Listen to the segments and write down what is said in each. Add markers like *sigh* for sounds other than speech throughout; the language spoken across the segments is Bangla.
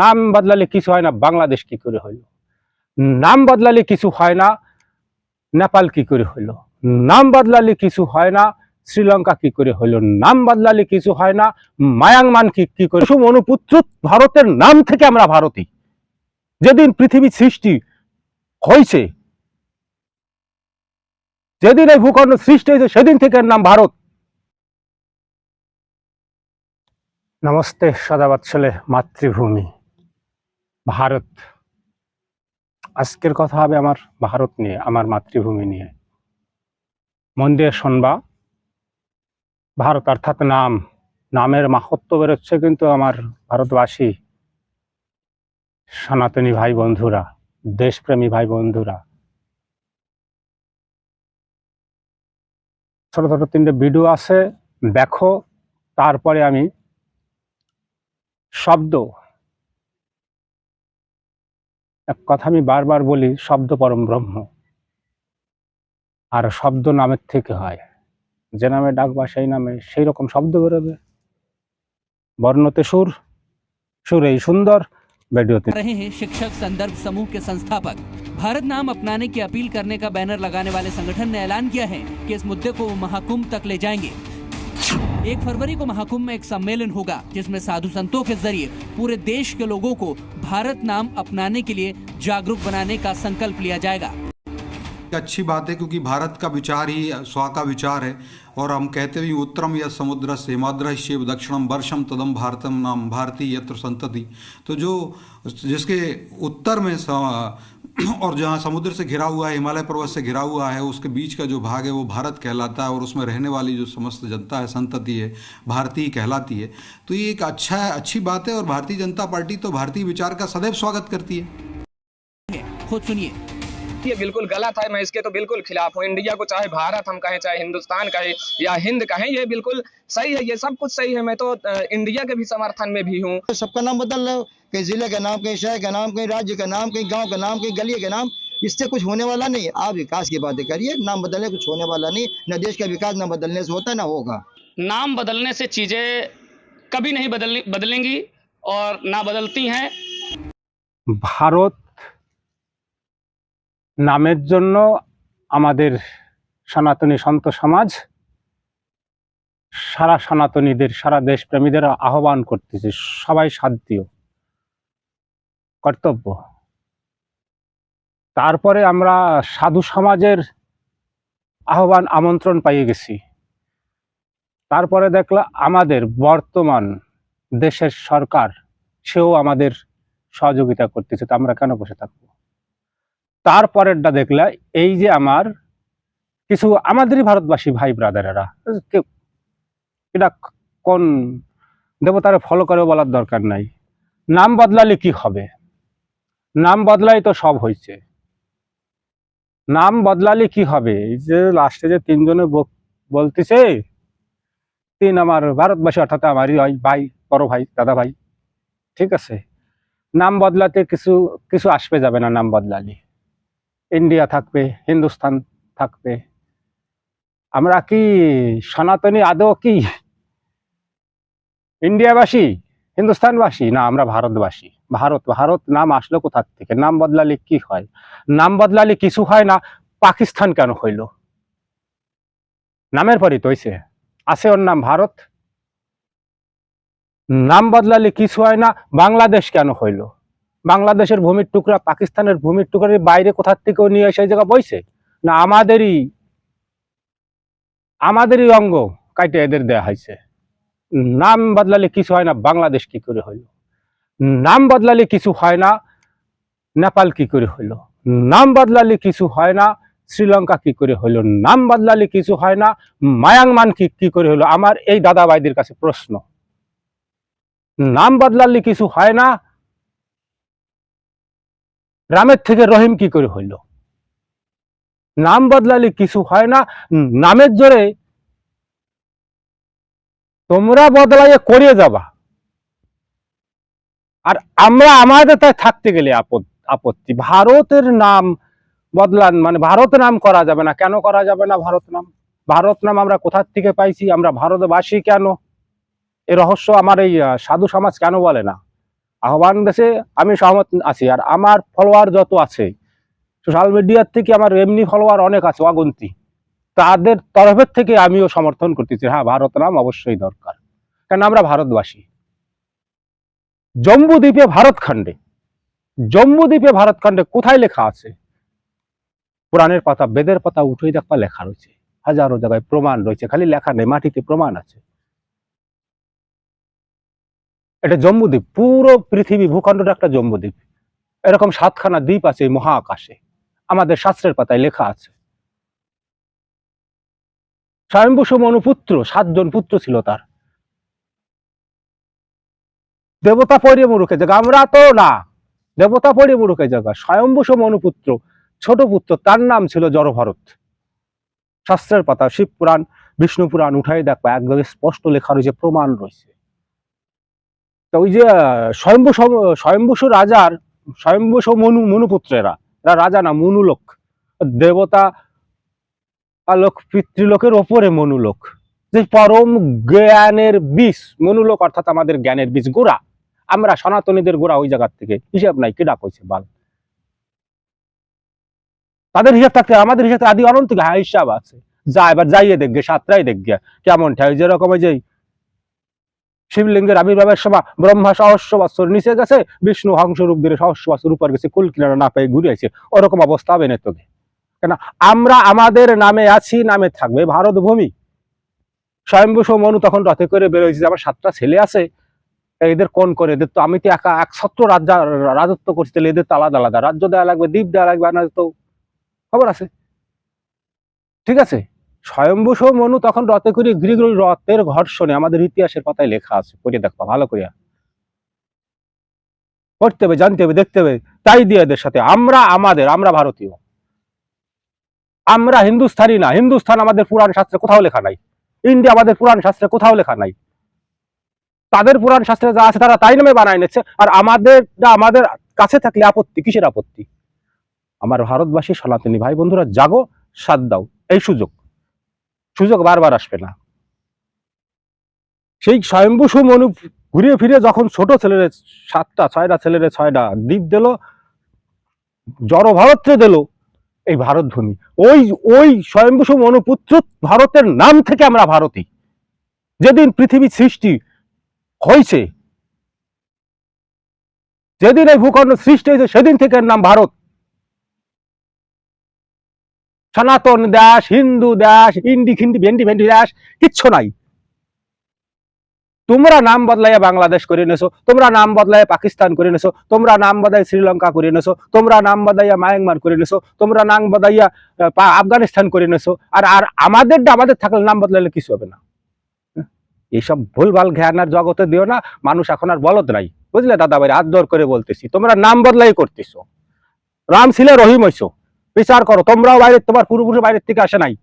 নাম বদলালে কিছু হয় না, বাংলাদেশ কি করে হইল নাম বদলালে কিছু হয় না, নেপাল কি করে হইল নাম বদলালে কিছু হয় না, শ্রীলঙ্কা কি করে হইল নাম বদলালে কিছু হয় না মায়াংমান কি কি করে? সুম অনুপুত্র ভারতের নাম থেকে আমরা ভারতী। যেদিন পৃথিবী সৃষ্টি হয়েছে, যেদিন এই ভূখণ্ড সৃষ্টি হয়েছে, সেদিন থেকে নাম ভারত। নমস্তে সদাবাৎসলে মাতৃভূমি, ভারত। আজকের কথা হবে আমার ভারত নিয়ে, আমার মাতৃভূমি নিয়ে। মন দিয়ে শুনবা, ভারত অর্থাৎ নাম, নামের মাহাত্ম বেরোচ্ছে কিন্তু আমার ভারতবাসী, সনাতনী ভাই বন্ধুরা, দেশপ্রেমী ভাই বন্ধুরা। ছোট ছোট তিনটে ভিডিও আছে, দেখো, তারপরে আমি শব্দ এক কথা আমি বারবার বলি শব্দ পরম ব্রহ্ম আর শব্দ নামের থেকে হয় যে নামে ডাকবা সেই নামে সেই রকম শব্দ বেরোবে বর্ণতে সুর সুরেই সুন্দর ভিডিওতে रहे हैं शिक्षक संदर्भ समूह के संस्थापक भारत नाम अपनाने की अपील करने का बैनर लगाने वाले संगठन ने ऐलान किया है कि इस मुद्दे को वो महाकुंभ तक ले जाएंगे एक फरवरी को महाकुंभ में एक सम्मेलन होगा, जिसमें साधु संतों के ज़रिए पूरे देश के लोगों को भारत नाम अपनाने के लिए जागरूक बनाने का संकल्प लिया जाएगा। अच्छी बात है, क्योंकि भारत का विचार ही, स्वा का विचार है, और हम कहते भी उत्तरम या समुद्र से शिव, दक्षिणम, वर्षम, तदम, भारतम नाम भारती यत्र संतति। तो जो, जिसके उत्तर में *clears throat* और जहाँ समुद्र से घिरा हुआ है, हिमालय पर्वत से घिरा हुआ है, उसके बीच का जो भाग है, वो भारत कहलाता है और उसमें रहने वाली जो समस्त जनता है, संतति है, भारतीय कहलाती है। तो ये एक अच्छा है अच्छी बात है और भारतीय जनता पार्टी तो भारतीय विचार का सदैव स्वागत करती है। खुद सुनिए। ये बिल्कुल गलत है मैं इसके तो बिल्कुल खिलाफ हूँ। इंडिया को चाहे भारत हम कहें चाहे हिंदुस्तान कहें या हिंद कहें ये बिल्कुल सही है ये सब कुछ सही है। मैं तो इंडिया के भी समर्थन में भी हूँ। सबका नाम बदल रहा है कहीं ज़िले का नाम कहीं शहर का नाम कहीं राज्य का नाम कहीं गाँव का नाम कहीं गली का नाम इससे कुछ होने वाला नहीं आप विकास की बातें करिए नाम बदलने कुछ होने वाला नहीं न देश का विकास न बदलने से होता ना होगा। नाम बदलने से चीज़ें कभी नहीं बदल बदलेंगी और ना बदलती हैं। भारत নামের জন্য আমাদের সনাতনী সন্ত সমাজ, সারা সনাতনীদের, সারা দেশপ্রেমীদের আহ্বান করতেছে, সবাই দিও কর্তব্য। তারপরে আমরা সাধু সমাজের আহ্বান, আমন্ত্রণ পাইয়ে গেছি। তারপরে দেখলা আমাদের বর্তমান দেশের সরকার, সেও আমাদের সহযোগিতা করতেছে, তো আমরা কেন বসে থাকব? তারপরেরটা দেখলা এই যে আমার কিছু আমাদেরই ভারতবাসী ভাই ব্রাদারেরা এটা কোন দেবতারে ফলো করে বলার দরকার নাই। নাম বদলালে কি হবে? নাম বদলাই তো সব হয়েছে নাম বদলালে কি হবে? এই যে লাস্টে যে তিনজনে বলতেছে, তিন আমার ভারতবাসী, অর্থাৎ আমারই ভাই, বড় ভাই, দাদা ভাই, ঠিক আছে? নাম বদলাতে কিছু কিছু আসবে যাবে না নাম বদলালে। ইন্ডিয়া থাকবে হিন্দুস্তান থাকবে। আমরা কি সনাতনী আদৌ কি? ইন্ডিয়াবাসী হিন্দুস্তানবাসী না, আমরা ভারতবাসী। ভারত ভারত নাম আসলো কোথার থেকে? নাম বদলালে কি হয়? নাম বদলালে কিছু হয় না, পাকিস্তান কেন হইল? নামের পরই তো হইছে। আছে ওর নাম ভারত। নাম বদলালে কিছু হয় না, বাংলাদেশ কেন হইল? বাংলাদেশের ভূমির টুকরা, পাকিস্তানের ভূমির টুকরার বাইরে কোথার থেকেও নিয়ে এসে এই জায়গা বইছে? না, আমাদেরই আমাদেরই অঙ্গ কাইটে এদের দেয়া হয়েছে নাম বদলালে কিছু হয় না, বাংলাদেশ কি করে হইল? নাম বদলালে কিছু হয় না, নেপাল কি করে হইল? নাম বদলালে কিছু হয় না, শ্রীলঙ্কা কি করে হইল? নাম বদলালে কিছু হয় না মায়াংমান কি কি করে হইল? আমার এই দাদা ভাইদের কাছে প্রশ্ন। নাম বদলালে কিছু হয় না রামের থেকে রহিম কি করে হইল? নাম বদলালে কিছু হয় না নামের জোরে তোমরা বদলাইয়ে করিয়ে যাবা। আর আমরা আমাদের তাই থাকতে গেলে আপত্তি। ভারতের নাম বদলান মানে ভারত নাম করা যাবে না। কেন করা যাবে না ভারত নাম? ভারত নাম আমরা কোথার থেকে পাইছি? আমরা ভারতবাসী কেন? এ রহস্য আমার এই সাধু সমাজ কেন বলে না? আহ্বান দেশে আমি সহমত আছি। আর আমার ফলোয়ার যত আছে সোশ্যাল মিডিয়ার থেকে আমার এমনি ফলোয়ার অনেক আছে, অগন্তি। তাদের তরফের থেকে আমিও সমর্থন করতেছি। হ্যাঁ ভারত নাম অবশ্যই দরকার। কারণ আমরা ভারতবাসী। জম্বুদ্বীপে ভারতখণ্ডে জম্বুদ্বীপে ভারতখণ্ডে কোথায় লেখা আছে? পুরাণের পাতা বেদের পাতা উঠেই দেখবা লেখা রয়েছে। হাজারো জায়গায় প্রমাণ রয়েছে। খালি লেখা নেই, মাটিতে প্রমাণ আছে। এটা জম্বুদ্বীপ পুরো পৃথিবী ভূখণ্ডটা একটা জম্বুদ্বীপ এরকম সাতখানা দ্বীপ আছে এই মহাকাশে। আমাদের শাস্ত্রের পাতায় লেখা আছে। স্বয়ম্ভূষ মনুপুত্র সাতজন পুত্র ছিল তার। দেবতা পড়িয়ে মুরুখে জায়গা আমরা তো না। দেবতা পড়িয়ে মুরুখে জায়গা স্বয়ম্ভূষ মনুপুত্র ছোট পুত্র, তার নাম ছিল জড়ভরত। শাস্ত্রের পাতা শিব পুরাণ বিষ্ণু পুরাণ উঠাই দেখবা একদম স্পষ্ট লেখা রয়েছে, প্রমাণ রয়েছে। তো ওই যে স্বয়ম্ভূ স্বয়ম্ভূষ রাজার স্বয়ম্ভূষ মনু, মনুপুত্রেরা, এরা রাজা না, মনুলোক। দেবতা আলোক, পিতৃলোকের ওপরে মনুলোক। যে পরম জ্ঞানের বীজ, মনুলোক অর্থাৎ আমাদের জ্ঞানের বীজ গোড়া। আমরা সনাতনীদের গোড়া ওই জায়গার থেকে, হিসাব নাই, কেডা কইছে বাল। তাদের হিসাব থাকতে, আমাদের হিসাব আদি অনন্ত হিসাব আছে। যা এবার যাইয়ে দেখবে সাতটাই দেখবে কেমন ঠাই যেরকম ওই যে শিবলিঙ্গের আবির্ভাবের সময় ব্রহ্মা সহস্র নিচে গেছে, বিষ্ণু হংস রূপ ধরে সহস্র বছর উপর গেছে, কুল কিনারা না পেয়ে ঘুরে আছে ওরকম অবস্থা হবে না কেন? আমরা আমাদের নামে আছি, নামে থাকবে ভারত ভূমি স্বয়ম্ভূষ মনু তখন রথে করে বেরোয়েছে যে আমার সাতটা ছেলে আছে, এদের কোন করে? এদের তো আমি তো একা, এক ছত্র রাজ্য, রাজত্ব করছি, তাহলে এদের তো আলাদা আলাদা রাজ্য দেওয়া লাগবে, দ্বীপ দেওয়া লাগবে না তো খবর আছে। ঠিক আছে? স্বয়ম্ভূষ মনু তখন রথে করে গৃহগুলি রথের ঘর্ষণে। আমাদের ইতিহাসের পাতায় লেখা আছে। পড়ে দেখবা ভালো করিয়া। পড়তে হবে, জানতে হবে, দেখতে হবে। তাই দিয়ে এদের সাথে, আমরা আমাদের, আমরা ভারতীয়। আমরা হিন্দুস্থানি না। হিন্দুস্থান আমাদের পুরাণ শাস্ত্রে কোথাও লেখা নাই। ইন্ডিয়া আমাদের পুরাণ শাস্ত্রে কোথাও লেখা নাই। তাদের পুরাণ শাস্ত্রে যা আছে তারা তাই নামে বানায় নিচ্ছে। আর আমাদের আমাদের কাছে থাকলে আপত্তি, কিসের আপত্তি? আমার ভারতবাসী সনাতনী ভাই বন্ধুরা, জাগো, সাথ দাও। এই সুযোগ। সুযোগ বারবার আসবে না। সেই স্বয়ম্ভূ মনু ঘুরিয়ে ফিরে যখন ছোট ছেলেরে সাতটা, ছয়টা ছেলেরে ছয়টা দ্বীপ দিল, জড় ভারতরে দিল এই ভারত ভূমি ওই ওই স্বয়ম্ভূ মনুপুত্র ভারতের নাম থেকে আমরা ভারতী। যেদিন পৃথিবী সৃষ্টি হয়েছে, যেদিন এই ভূখণ্ড সৃষ্টি হয়েছে, সেদিন থেকে নাম ভারত। সনাতন দাস, হিন্দু দাস, ইন্ডি খিন্ডি, ভেন্ডি ভেন্ডি দাস, কিচ্ছু নাই। তোমরা নাম বদলাইয়া বাংলাদেশ করে নেছো তোমরা নাম বদলাইয়া পাকিস্তান করে নেছো তোমরা নাম বদলাই শ্রীলঙ্কা করে নেছো তোমরা নাম বদলাইয়া মায়ানমার করে নেছো তোমরা নাম বদলাইয়া আফগানিস্তান করে নেছো আর আর আমাদের আমাদের থাকলে নাম বদলাইলে কিছু হবে না। হ্যাঁ? এইসব ভুলভাল জ্ঞানার জগতে দিও না, মানুষ এখন আর বলদ নাই। বুঝলে দাদা ভাই জোর করে বলতেছি, তোমরা নাম বদলাই করতেছো। রাম ছিলে রহিম হইছো। বিচার করো। তোমরাও বাইরে, তোমার পূর্বপুরুষ বাইরের থেকে আসে নাই।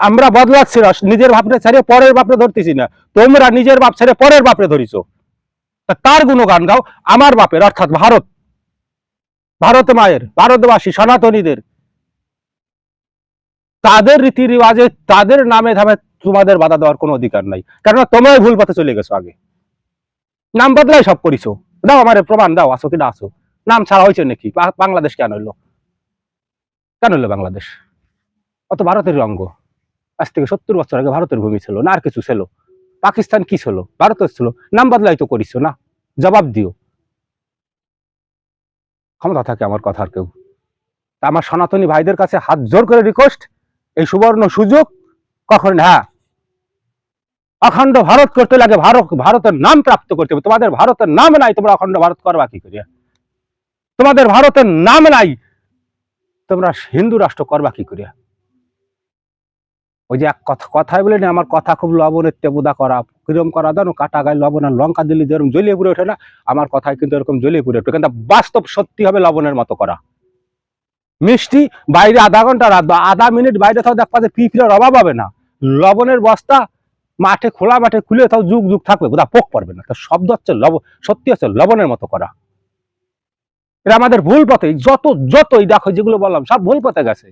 আমরা বদলাচ্ছি না, নিজের বাপরে ছেড়ে পরের বাপরে ধরতেছি না। তোমরা নিজের বাপ ছেড়ে পরের বাপরে ধরিছ। তার গুণগান গাও? আমার বাপের, অর্থাৎ ভারত। ভারত মায়ের, ভারতবাসী, সনাতনীদের। তাদের রীতি রিওয়াজে, তাদের নামে ধামে তোমাদের বাধা দেওয়ার কোনো অধিকার নাই। কেননা তোমরাই ভুল পথে চলে গেছো আগে। নাম বদলাই সব করিছো। দাও আমার প্রমাণ, দাও, আসো কিনা আসো। নাম ছাড়া হয়েছে নাকি? বাংলাদেশ কেন হইল কেন হইল বাংলাদেশ? অত ভারতের অঙ্গ। আজ থেকে সত্তর বছর আগে ভারতের ভূমি ছিল না, আর কিছু ছিল। পাকিস্তান কি ছিল? ভারতের ছিল। নাম বদলাই তো করিস না। জবাব দিও। ক্ষমতা থাকে আমার কথার কেউ। তা আমার সনাতনী ভাইদের কাছে হাত জোর করে রিকোয়েস্ট এই সুবর্ণ সুযোগ কখন? হ্যাঁ। অখণ্ড ভারত করতে লাগে ভারত, ভারতের নাম প্রাপ্ত করতে হবে। তোমাদের ভারতের নাম নাই, তোমরা অখণ্ড ভারত করবা কি করিয়া? তোমাদের ভারতের নাম নাই। তোমরা হিন্দু রাষ্ট্র করবা কি করিয়া ওই যে এক কথা কথাই বলে আমার কথা খুব লবণের তেবুদা করা, কিরম করা, জানো, কাটা গায়ে লবণ আর লঙ্কা দিলে যেরকম জ্বলিয়ে পুড়ে ওঠে না, আমার কথায় কিন্তু এরকম জ্বলিয়ে পুড়ে ওঠে। কিন্তু বাস্তব সত্যি হবে লবণের মতো করা। মিষ্টি, বাইরে আধা ঘণ্টা রাত আধা মিনিট বাইরে থাও, দেখবা যে পিঁপড়ার অভাব হবে না। লবণের বস্তা মাঠে খোলা মাঠে খুলে তাও যুগ যুগ থাকবে বোধা পোক পড়বে না। তো শব্দ হচ্ছে লব সত্যি হচ্ছে লবণের মতো করা। এটা আমাদের ভুল পথে, যত, যতই দেখো যেগুলো বললাম, সব ভুল পথে গেছে।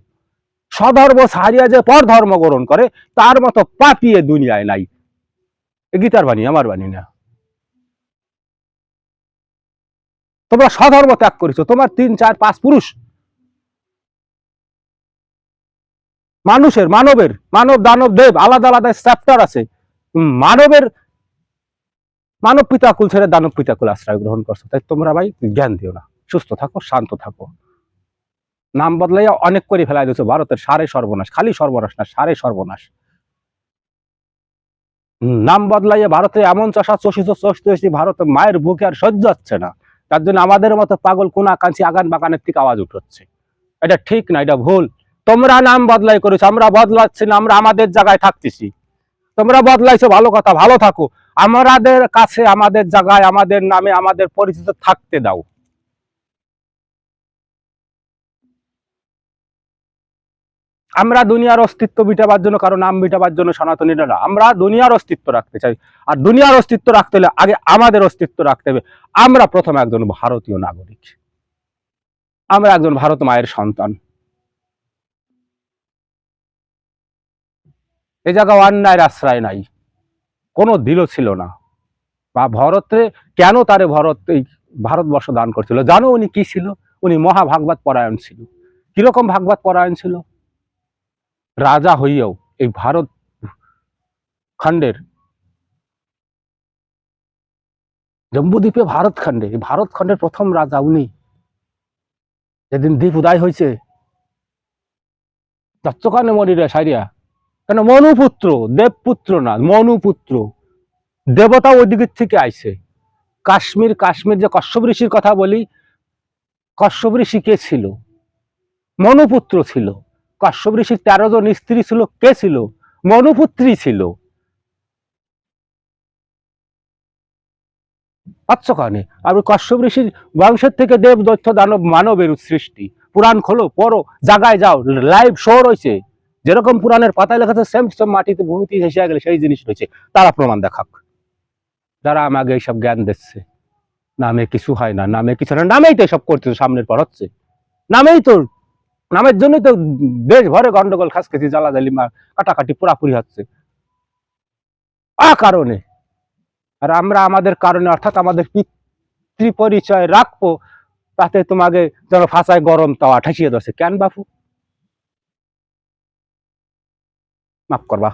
সধর্ম সারিয়া যে পর ধর্ম গ্রহণ করে, তার মতো পাপিয়ে দুনিয়ায় নাই। গীতার বাণী, আমার বাণী না। তোমরা সধর্ম ত্যাগ করেছ, তোমার তিন, চার, পাঁচ পুরুষ। মানুষের, মানবের, মানব, দানব, দেব, আলাদা আলাদা চ্যাপ্টার আছে। মানবের, মানব পিতাকুল ছেড়ে দানব পিতাকুল আশ্রয় গ্রহণ করছ। তাই তোমরা ভাই জ্ঞান দিও না। সুস্থ থাকো, শান্ত থাকো। নাম বদলাইয়া অনেক করে ফেলাই দিয়েছ ভারতের সারে সর্বনাশ, খালি সর্বনাশ না, সারে সর্বনাশ। নাম বদলাইয়া ভারতে এমন চষা চষিত চষতে ভারতে মায়ের বুকে আর সহ্য হচ্ছে না। তার জন্য আমাদের মতো পাগল কোন আকাঙ্ক্ষী আগান বাগানের থেকে আওয়াজ উঠছে এটা ঠিক না, এটা ভুল। তোমরা নাম বদলাই করেছ, আমরা বদলাচ্ছি না, আমরা আমাদের জায়গায় থাকতেছি। তোমরা বদলাইছো, ভালো কথা, ভালো থাকো। আমাদের কাছে, আমাদের জায়গায়, আমাদের নামে, আমাদের পরিচিত থাকতে দাও। আমরা দুনিয়ার অস্তিত্ব বিটাবার জন্য, কারও নাম বিটাবার জন্য সনাতনীরা না আমরা দুনিয়ার অস্তিত্ব রাখতে চাই। আর দুনিয়ার অস্তিত্ব রাখতে হলে আগে আমাদের অস্তিত্ব রাখতে হবে। আমরা প্রথম একজন ভারতীয় নাগরিক। আমরা একজন ভারত মায়ের সন্তান। এ জায়গা অন্যায়ের আশ্রয় নাই। কোনো দিলও ছিল না। বা ভারতে কেন তারে ভরত এই ভারতবর্ষ দান করছিল? জানো উনি কি ছিল? উনি মহাভাগবত পরায়ণ ছিল। কীরকম ভাগবত পরায়ণ ছিল? রাজা হইয়াও এই ভারত খণ্ডের জম্বুদ্বীপে ভারত খণ্ডে, এই ভারত খণ্ডের প্রথম রাজা উনি। যেদিন দ্বীপ উদয় হয়েছে চচ্চকানে মরিরা সাইরিয়া, কেন মনুপুত্র, দেবপুত্র না, মনুপুত্র, দেবতা ওই দিকের থেকে আইছে। কাশ্মীর কাশ্মীর যে কশ্যপ ঋষির কথা বলি, কশ্যপ ঋষি কে ছিল? মনুপুত্র ছিল। কশ্যপ ঋষির তেরো জন স্ত্রী ছিল, কে ছিল? মনুপুত্রী ছিল। পাচ্ছ কানে আর ওই কশ্যপ ঋষির বংশের থেকে দেব, দৈত্য, দানব, মানবের সৃষ্টি। পুরাণ খোলো, পড়ো, জাগায় যাও লাইভ শো রয়েছে। যেরকম পুরাণের পাতায় লেখা সেম সেম মাটিতে ভূমিতে এসে গেলে সেই জিনিস রয়েছে। তারা প্রমাণ দেখাক। যারা আমাকে এইসব জ্ঞান দিচ্ছে, নামে কিছু হয় না, নামে কিছু না, নামেই তো এসব করতে সামনের পর হচ্ছে। নামেই তো নামের জন্যই তো দেশ ভরে গন্ডগোল, খাসখেসি জ্বালাজালি কাটাকাটি, পুরাপুরি হচ্ছে। কারণে? আর আমরা আমাদের কারণে, অর্থাৎ আমাদের পিতৃ পরিচয় রাখব, তাতে তোমাকে যেন ফাঁসায় গরম তাওয়া ঠাসিয়ে দশে কেন বাপু? মাফ করবা।